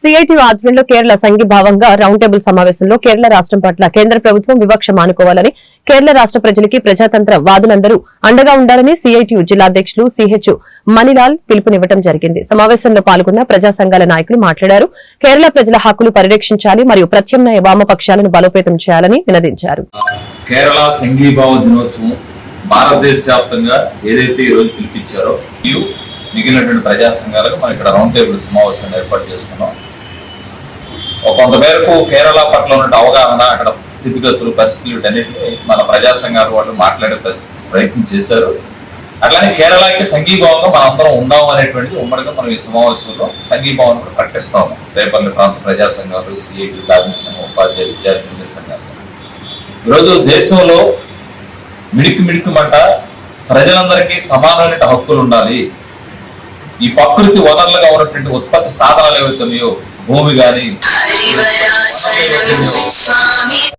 CIT ఆధ్వర్యంలో కేరళ సంఘీభావంగా round table సమావేశంలో కేరళ రాష్ట్రం పట్ల కేంద్ర ప్రభుత్వం వివక్ష మానుకోవాలని కేరళ రాష్ట్ర ప్రజలకి ప్రజాతంత్ర వాదులందరూ అండగా ఉండాలని సిఐటియు జిల్లాధ్యక్షులు సిహెచ్ మణిలాల్ పిలుపునివ్వడం జరిగింది. సమావేశంలో పాల్గొన్న ప్రజా సంఘాల నాయకులు మాట్లాడారు. కేరళ ప్రజల హక్కులు పరిరక్షించాలి మరియు ప్రత్యామ్నాయ వామపక్షాలను బలోపేతం చేయాలని వినదించారు. కేరళ సంఘీభావ దినోత్సవం భారతదేశ వ్యాప్తంగా ఏదైతే ఈ రోజు పిలిపించారో మిగిలినటువంటి ప్రజా సంఘాలకు మనం ఇక్కడ రౌండ్ టేబుల్ సమావేశాన్ని ఏర్పాటు చేసుకున్నాం. ఒక కేరళ పట్ల ఉన్న అవగాహన అక్కడ స్థితిగతులు పరిస్థితులు వీటన్నిటిని మన ప్రజా సంఘాల వాళ్ళు మాట్లాడే ప్రయత్నం చేశారు. అట్లానే కేరళకి సంఘీభావంగా మనం అందరం ఉందాం అనేటువంటిది ఉమ్మడిగా మనం ఈ సమావేశంలో సంఘీభావం కూడా ప్రకటిస్తాము. రేపల్లి ప్రాంత ప్రజా సంఘాలు సిఐటి కార్మిక సంఘం ఉపాధ్యాయ విద్యార్థి సంఘాలు. ఈరోజు దేశంలో మిడికి మిడికిమంట ప్రజలందరికీ సమానమైన హక్కులు ఉండాలి. ఈ ప్రకృతి వనరులుగా ఉన్నటువంటి ఉత్పత్తి సాధనాలు ఏవైతే ఉన్నాయో భూమి కానీ Leave it us alone.